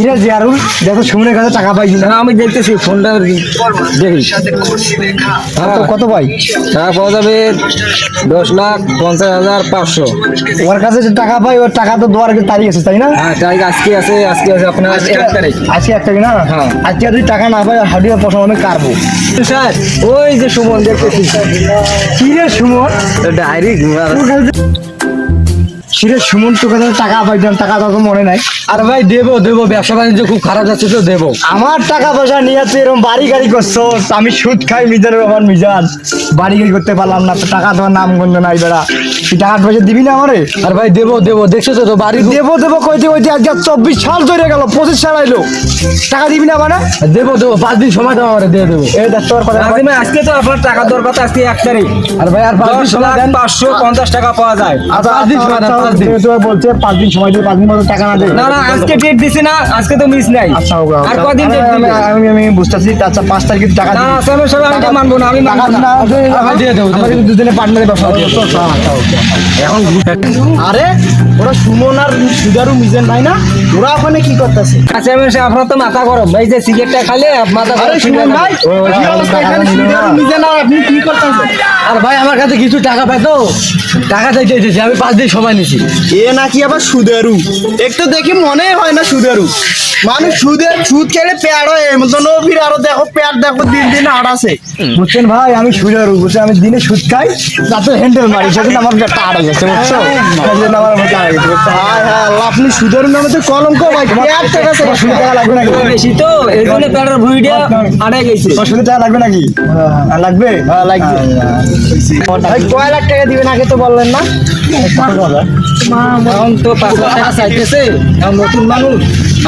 কিরে জিয়ারুল দেখো সুমনের কাছে টাকা পাইছি। না না আমি দেখতেছি ফোনটা দেখি। হ্যাঁ কত- পাই টাকা পাওয়া যাবে দশ লাখ পঞ্চাশ হাজার পাঁচশো। ওর কাছে যে টাকা পাই ওর টাকা তো দেওয়ার তারিখ আছে তাই না? হ্যাঁ তারিখ আজকে আছে আজকে আছে আপনার এক তারিখ। আজকে এক তারিখ না? হ্যাঁ। আজকে যদি টাকা না পাই হাডিয়া পয়সা আমি কাটবো। স্যার ওই যে সুমন দেখতেছি। কিরে সুমন? ডায়েরি কিরে সুমন তোর কাছে টাকা পাইতাম টাকা তো মনে নাই। আর ভাই দেবো দেবো ব্যবসা বাণিজ্য খুব খারাপ যাচ্ছে তো দেবো। আমার টাকা পয়সা নিয়ে তুই এরকম বাড়ি গাড়ি করছ আমি সুদ খাই মিজানের আমার মিজান। বাড়ি গাড়ি করতে পারলাম না তো টাকা তোমার নাম গন্ধ নাই বেড়া। তুই টাকা পয়সা দিবি না আমারে? আর ভাই দেবো দেবো দেখছ তো বাড়ি দেবো দেবো কইতে কইতে আজকে চব্বিশ সাল ধরে গেল পঁচিশ সাল আইলো। টাকা দিবি না মানে? দেবো দেবো পাঁচ দিন সময় দাও আমার দিয়ে দেবো। এই দেখ তোর কথা আজকে তো আপনার টাকা দর কথা আজকে এক তারিখ। আর ভাই আর পাঁচ দিন সময় দেন। পাঁচশো পঞ্চাশ টাকা পাওয়া যায়। আর পাঁচ দিন সময় দেন পাঁচ দিন। তুমি বলছে পাঁচ দিন সময় দিয়ে পাঁচ দিন মতো টাকা না দেবে না না আজকে ডেট দিছি না আজকে তো মিস নাই। আচ্ছা হোক আর কদিন ডেট আমি দিবে? আমি আমি বুঝতেছি আচ্ছা পাঁচ তারিখে টাকা না স্যার স্যার আমি এটা মানবো না আমি টাকা মানবো না। না দিয়ে দেবো আমাদের দুজনে পার্টনারে ব্যবসা এখন আরে ওরা সুমন আর সুজারু মিজেন ভাই না ওরা ওখানে কি করতেছে? আচ্ছা আমি আপনার তো মাথা গরম। ভাই যে সিগারেটটা খালে মাথা গরম সুমন ভাই কি অবস্থা এখানে? সুজারু মিজেন আর আপনি কি করতেছেন? আর ভাই আমার কাছে কিছু টাকা পাই তো। টাকা চাইতে এসেছি আমি পাঁচ দিন সময় নিছি। এ নাকি আবার সুদেরু? একটু দেখি মনে হয় না সুদেরু। মানুষ সুদের সুদ খেলে পেয়ার হয় এমন নবীর আরও দেখো পেয়ার দেখো দিন দিন আড়াছে বুঝছেন ভাই আমি সুদেরু বুঝছেন? আমি দিনে সুদ খাই রাতে হ্যান্ডেল মারি সেদিন আমার পেটটা আড়ে গেছে বুঝছ? আমার হায় হায় আপনি সুদের নামে তো কলঙ্ক ভাই এক টাকা তোমার সুদ টাকা লাগবে নাকি? বেশি তো এই জন্য প্যাডার ভুঁড়িটা আড়াই গেছে। তোমার টাকা লাগবে নাকি? হ্যাঁ, লাগবে? হ্যাঁ লাগবে। ভাই কয় লাখ টাকা দিবেন আগে তো বললেন না? এখন তো পাঁচ লাখ টাকা চাইতেছে এখন নতুন মানুষ।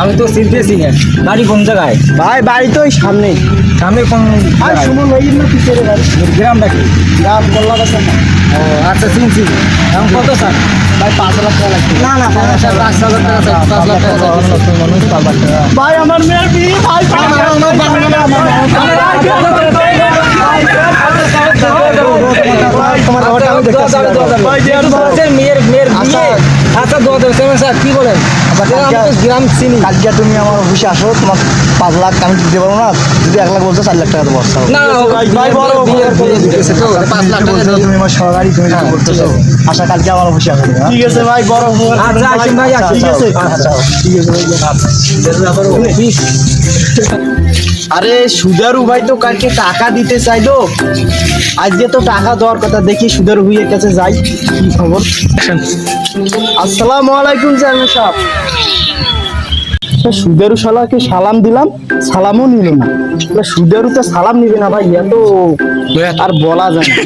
আমি তো চিনতেছি না। বাড়ি কোন জায়গায়? ভাই বাড়ি তো ওই সামনেই সামনে কোন জায়গায়? সুমন ওই না পিছনে বাড়ি? গ্রাম নাকি গ্রাম কল্লা না ও আচ্ছা চিনছি। এখন কত স্যার? ভাই পাঁচ লাখ টাকা লাগবে। না না পাঁচ হাজার পাঁচ হাজার টাকা চাই, পাঁচ লাখ টাকা ভাই আমার মেয়ের বিয়ে ভাই তোমার ব্যাপারটা আমি দেখতেছি আচ্ছা, মেয়ের মেয়ের বিয়ে। আচ্ছা দোয়া দেবে স্যার কি বলেন? আচ্ছা, আমি তো গ্রাম চিনি। কালকে তুমি আমার অফিসে আসো তোমার পাঁচ লাখ আমি দিতে পারব না যদি এক লাখ বলছো চার লাখ টাকা দেবো। আচ্ছা। তুমি আমার সহকারী তুমি করতেছো? আশা কালকে আমার অফিসে আসো ঠিক আছে ভাই বড় আচ্ছা ভাই। ঠিক আছে। আচ্ছা ঠিক আছে আরে সুজারু ভাই তো কালকে টাকা দিতে চাইলো। আজকে তো টাকা দেওয়ার কথা দেখি সুজারু ভাইয়ের কাছে যাই। কি খবর? আসসালামু আলাইকুম চেয়ারম্যান সাহেব। সুদেরু শালাকে সালাম দিলাম সালামও নিল না। সুদেরু তো সালাম নিবে না ভাই এত আর বলা যায় না।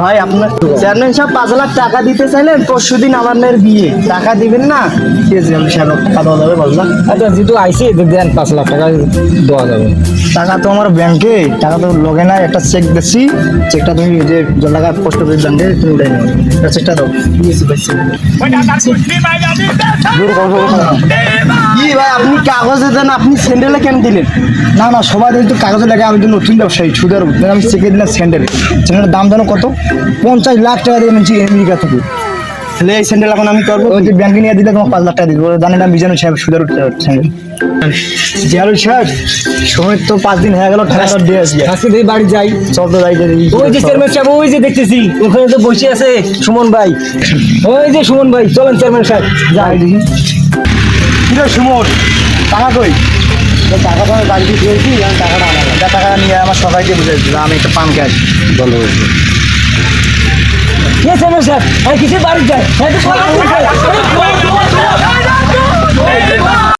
ভাই আপনার চেয়ারম্যান সাহেব পাঁচ লাখ টাকা দিতে চাইলেন পরশু দিন আমার মেয়ের বিয়ে। টাকা দিবেন না? চেয়ারম্যান সাহেব টাকা দেওয়া যাবে বললাম আচ্ছা যেহেতু আইসি দেন পাঁচ লাখ টাকা দেওয়া যাবে। টাকা তো আমার ব্যাংকে টাকা তো লগে না একটা চেক দিচ্ছি চেকটা তুমি যে যে টাকা পোস্ট অফিস ব্যাংকে তুমি উঠে নেবে চেকটা দাও। ভাই আপনি কাগজে দেন আপনি স্যান্ডেলে কেন দিলেন? না না সবাই কিন্তু কাগজে লাগে আমি তো নতুন ব্যবসায়ী সুদের আমি চেকে দিলাম স্যান্ডেল। স্যান্ডেলের দাম জানো কত? পঞ্চাশ লাখ টাকা দিয়ে নিচ্ছি আমেরিকা থেকে। তাহলে এই স্যান্ডেল এখন আমি করব ওই যে ব্যাংকে নিয়ে দিলে তোমার পাঁচ লাখ টাকা দিবো। জানেন আমি বিজানু সাহেব সুদের স্যান্ডেল। জিয়ারুল সাহেব সময় তো পাঁচ দিন হয়ে গেল টাকা দিয়ে আসি আজকে দেখি বাড়ি যাই। চল তো যাই যাই ওই যে চেয়ারম্যান সাহেব ওই যে দেখতেছি ওখানে তো বসে আছে সুমন ভাই। ওই যে সুমন ভাই চলেন চেয়ারম্যান সাহেব যাই দেখি। কিরে সুমন। টাকা কই? টাকা তো আমি বাড়িতে দিয়েছি আমি টাকাটা আনা যা টাকা নিয়ে আমার সবাইকে বুঝে দিল আমি একটা পান ক্যাশ বলো কে সমস্যা আমি কিসের বাড়ি যায়